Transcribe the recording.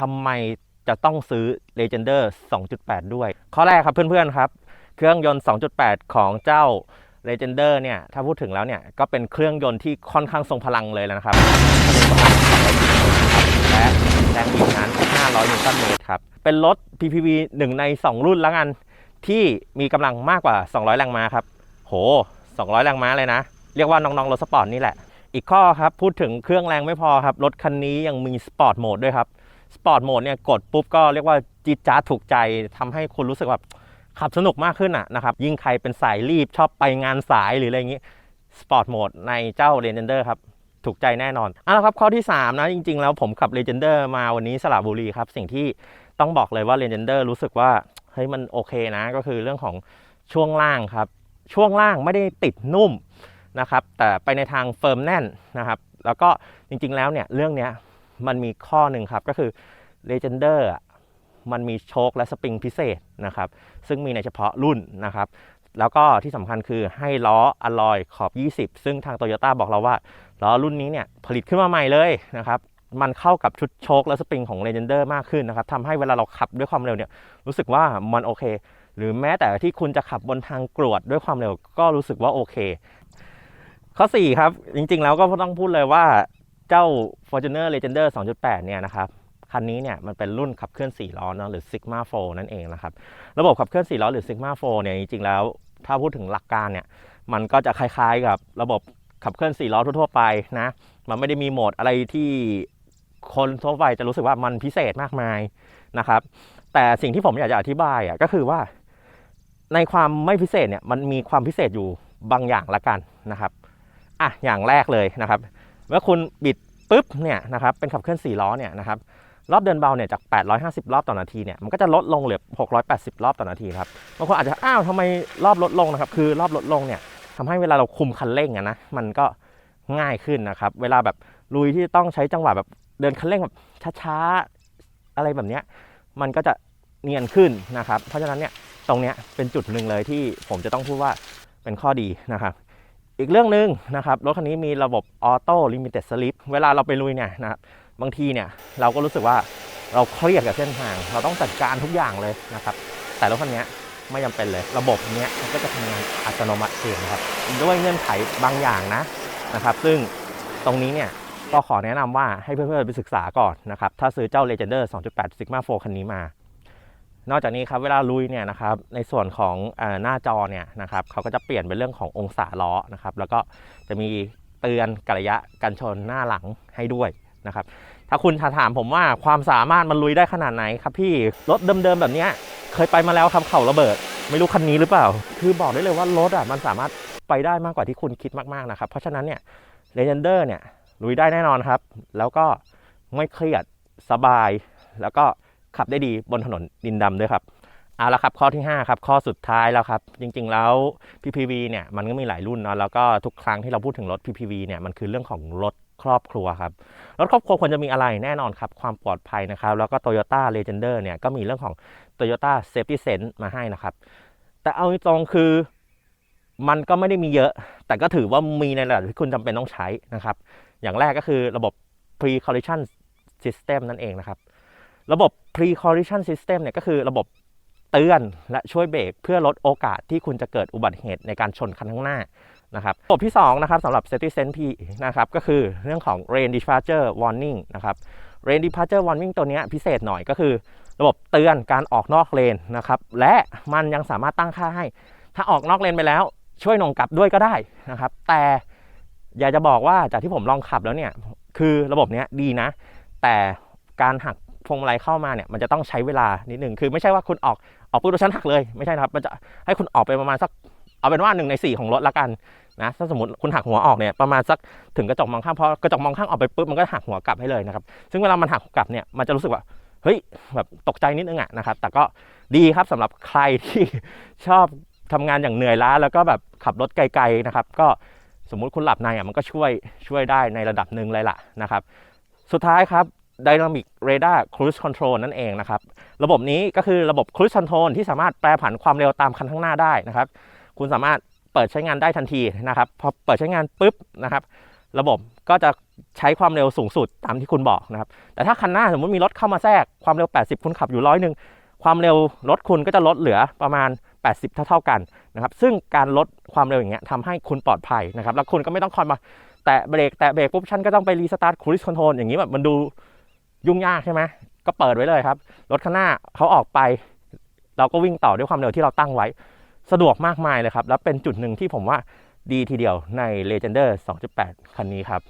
ทำไมจะต้องซื้อ Legender 2.8 ด้วย ข้อแรกครับเพื่อนๆครับ เครื่องยนต์ 2.8 ของเจ้า Legender เนี่ย ถ้าพูดถึงแล้วเนี่ย ก็เป็นเครื่องยนต์ที่ค่อนข้างทรงพลังเลยแล้วนะครับและแรงบิดนั้น 500 นิวตันเมตรครับ เป็นรถ PPV 1 ใน 2 รุ่นแล้วกัน ที่มีกำลังมากกว่า 200 แรงม้าครับ โห 200 แรงม้าเลยนะ เรียกว่าน้องๆรถสปอร์ตนี่แหละ อีกข้อครับ พูดถึงเครื่องแรงไม่พอครับ รถคันนี้ยังมีสปอร์ตโหมดด้วยครับ สปอร์ตโหมดเนี่ยกดปุ๊บก็เรียกว่าจี๊ดจ๊าถูกใจทำให้คุณรู้สึกแบบขับสนุกมากขึ้นอะนะครับยิ่งใครเป็นสายรีบชอบไปงานสายหรืออะไรอย่างนี้สปอร์ตโหมดในเจ้า r a n g e r ครับ ถูกใจแน่นอนเอะแล้วครับข้อที่ 3 นะ จริง ๆ แล้วผมขับ r a n g e r มาวันนี้สระบุรีครับ สิ่งที่ต้องบอกเลยว่า r a n g e r รู้สึกว่า เฮ้ยมันโอเคนะ ก็คือเรื่องของช่วงล่างครับ ช่วงล่างไม่ได้ติดนุ่มนะครับ แต่ไปในทางเฟิร์มแน่นนะครับ แล้วก็จริง ๆ แล้วเนี่ยเรื่องเนี้ย มันมีข้อหนึ่งครับก็คือ Legender อะมันมีโชคและสปริงพิเศษนะครับ ซึ่งมีในเฉพาะรุ่นนะครับ แล้วก็ที่สำคัญคือให้ล้ออลลอยขอบ 20 ซึ่งทาง Toyota บอกเราว่าล้อรุ่นนี้เนี่ยผลิตขึ้นมาใหม่เลยนะครับ มันเข้ากับชุดโชคและสปริงของ Legender มากขึ้นนะครับทำให้เวลาเราขับด้วยความเร็วเนี่ยรู้สึกว่ามันโอเค หรือแม้แต่ที่คุณจะขับบนทางกรวดด้วยความเร็วก็รู้สึกว่าโอเคข้อ4ครับจริงๆแล้วก็ต้องพูดเลยว่า เจ้า Fortuner Legender 2.8 เนี่ยนะครับคันนี้เนี่ยมันเป็นรุ่นขับเคลื่อน 4 ล้อเนอะหรือ Sigma 4นั่นเองนะครับระบบขับเคลื่อน 4 ล้อหรือ Sigma 4เนี่ยจริงๆแล้ว ถ้าพูดถึงหลักการเนี่ยมันก็จะคล้ายๆกับระบบขับเคลื่อน 4 ล้อทั่วๆไปนะมันไม่ได้มีโหมดอะไรที่คนทั่วไปจะรู้สึกว่ามันพิเศษมากมายนะครับแต่สิ่งที่ผมอยากจะอธิบายอะก็คือว่า ในความไม่พิเศษเนี่ยมันมีความพิเศษอยู่บางอย่างละกันนะครับอะอย่างแรกเลยนะครับ เมื่อคุณบิดปุ๊บเนี่ยนะครับเป็นขับเคลื่อน4ล้อเนี่ยนะครับรอบเดินเบาเนี่ยจาก 850 รอบต่อนาทีเนี่ยมันก็จะลดลงเหลือ 680 รอบต่อนาทีครับบางคนอาจจะอ้าวทำไมรอบลดลงนะครับคือรอบลดลงเนี่ยทำให้เวลาเราคุมคันเร่งอะนะมันก็ง่ายขึ้นนะครับ เวลาแบบลุยที่ต้องใช้จังหวะแบบเดินคันเร่งแบบช้าๆอะไรแบบเนี้ยมันก็จะเนียนขึ้นนะครับ เพราะฉะนั้นเนี่ยตรงเนี้ยเป็นจุดหนึ่งเลยที่ผมจะต้องพูดว่าเป็นข้อดีนะครับ อีกเรื่องหนึ่งนะครับรถคันนี้มีระบบออโต้ลิมิเต็ดสลิปเวลาเราไปลุยเนี่ยนะครับบางทีเนี่ยเราก็รู้สึกว่าเราเครียดกับเส้นทาง เราต้องจัดการทุกอย่างเลยนะครับแต่รถคันนี้ไม่จำเป็นเลย ระบบเนี้ยมันก็จะทำงานอัตโนมัติเองนะครับด้วยเงื่อนไขบางอย่างนะนะครับ ซึ่งตรงนี้เนี่ยก็ขอแนะนำว่าให้เพื่อนๆไปศึกษาก่อนนะครับ ถ้าซื้อเจ้า Legender 2.8 Sigma 4 คันนี้มา นอกจากนี้ครับเวลาลุยเนี่ยนะครับในส่วนของอหน้าจอเนี่ยนะครับเขาก็จะเปลี่ยนเป็นเรื่องขององศาล้อนะครับแล้วก็จะมีเตือนกระยะกันชนหน้าหลังให้ด้วยนะครับถ้าคุณถามผมว่าความสามารถมันลุยได้ขนาดไหนครับพี่รถเดิมๆแบบเนี้ยเคยไปมาแล้วครับเข่าระเบิด ไม่รู้คันนี้หรือเปล่า คือบอกได้เลยว่ารถอะมันสามารถไปได้มากกว่าที่คุณคิดมากๆนะครับเพราะฉะนั้นเนี่ยเลเจนเดอร์เนี่ยลุยได้แน่นอนครับ แล้วก็ไม่เครียดสบายแล้วก็ ขับได้ดีบนถนนดินดำด้วยครับเอาละครับข้อที่5ครับข้อสุดท้ายแล้วครับ จริงๆแล้ว PPV เนี่ยมันก็มีหลายรุ่นเนาะแล้วก็ทุกครั้งที่เราพูดถึงรถ PPV เนี่ยมันคือเรื่องของรถครอบครัวครับรถครอบครัวควรจะมีอะไรแน่นอนครับ ความปลอดภัยนะครับ แล้วก็ Toyota Legender เนี่ยก็มีเรื่องของ Toyota Safety Sense มาให้นะครับ แต่เอาตรงคือมันก็ไม่ได้มีเยอะ แต่ก็ถือว่ามีในระดับที่คุณจำเป็นต้องใช้นะครับ อย่างแรกก็คือระบบ pre collision system นั่นเองนะครับ ระบบ pre collision system เนี่ยก็คือระบบเตือนและช่วยเบรกเพื่อลดโอกาสที่คุณจะเกิดอุบัติเหตุในการชนคันข้างหน้านะครับระบบที่2นะครับสำหรับ safety sense P นะครับก็คือเรื่องของ rain departure warning นะครับ rain departure warning ตัวนี้พิเศษหน่อยก็คือ ระบบเตือนการออกนอกเลนนะครับและมันยังสามารถตั้งค่าให้ ถ้าออกนอกเลนไปแล้วช่วยนงกลับด้วยก็ได้นะครับ แต่อยากจะบอกว่าจากที่ผมลองขับแล้วเนี่ย คือระบบเนี้ยดีนะ แต่การหัก พวงมาลัยเข้ามาเนี่ยมันจะต้องใช้เวลานิดหนึ่งคือไม่ใช่ว่าคุณออกออกปุ๊บแล้วฉันหักเลยไม่ใช่นะครับ มันจะให้คุณออกไปประมาณสักเอาเป็นว่าหนึ่งในสี่ของรถละกันนะถ้าสมมติคุณหักหัวออกเนี่ยประมาณสักถึงกระจกมองข้างพอกระจกมองข้างออกไปปุ๊บมันก็หักหัวกลับให้เลยนะครับซึ่งเวลามันหักกลับเนี่ยมันจะรู้สึกว่าเฮ้ยแบบตกใจนิดนึงอะนะครับแต่ก็ดีครับสำหรับใครที่ชอบทำงานอย่างเหนื่อยล้า แล้วก็แบบขับรถไกลๆนะครับก็สมมุติคุณหลับในอะมันก็ช่วยช่วยได้ในระดับหนึ่งเลยล่ะนะครับ สุดท้ายครับ Dynamic Radar Cruise Control นั่นเองนะครับ ระบบนี้ก็คือระบบ Cruise Control ที่สามารถแปรผันความเร็วตามคันข้างหน้าได้นะครับ คุณสามารถเปิดใช้งานได้ทันทีนะครับ พอเปิดใช้งานปุ๊บนะครับ ระบบก็จะใช้ความเร็วสูงสุดตามที่คุณบอกนะครับ แต่ถ้าคันหน้าสมมติมีรถเข้ามาแทรกความเร็ว 80 คุณขับอยู่ร้อยหนึ่งความเร็วรถคุณก็จะลดเหลือประมาณ 80 เท่าเท่าๆกันนะครับ ซึ่งการลดความเร็วอย่างเงี้ยทำให้คุณปลอดภัยนะครับ แล้วคุณก็ไม่ต้องคอยมาแตะเบรกแตะเบรกปุ๊บฉันก็ต้องไปรีสตาร์ทค i ิสคอนโทรลอย่างนี้แบบมันดู ยุ่งยากใช่ไหมก็เปิดไว้เลยครับ รถข้างหน้าเขาออกไป เราก็วิ่งต่อด้วยความเร็วที่เราตั้งไว้ สะดวกมากมายเลยครับ แล้วเป็นจุดหนึ่งที่ผมว่าดีทีเดียวใน Legender 2.8 คันนี้ครับ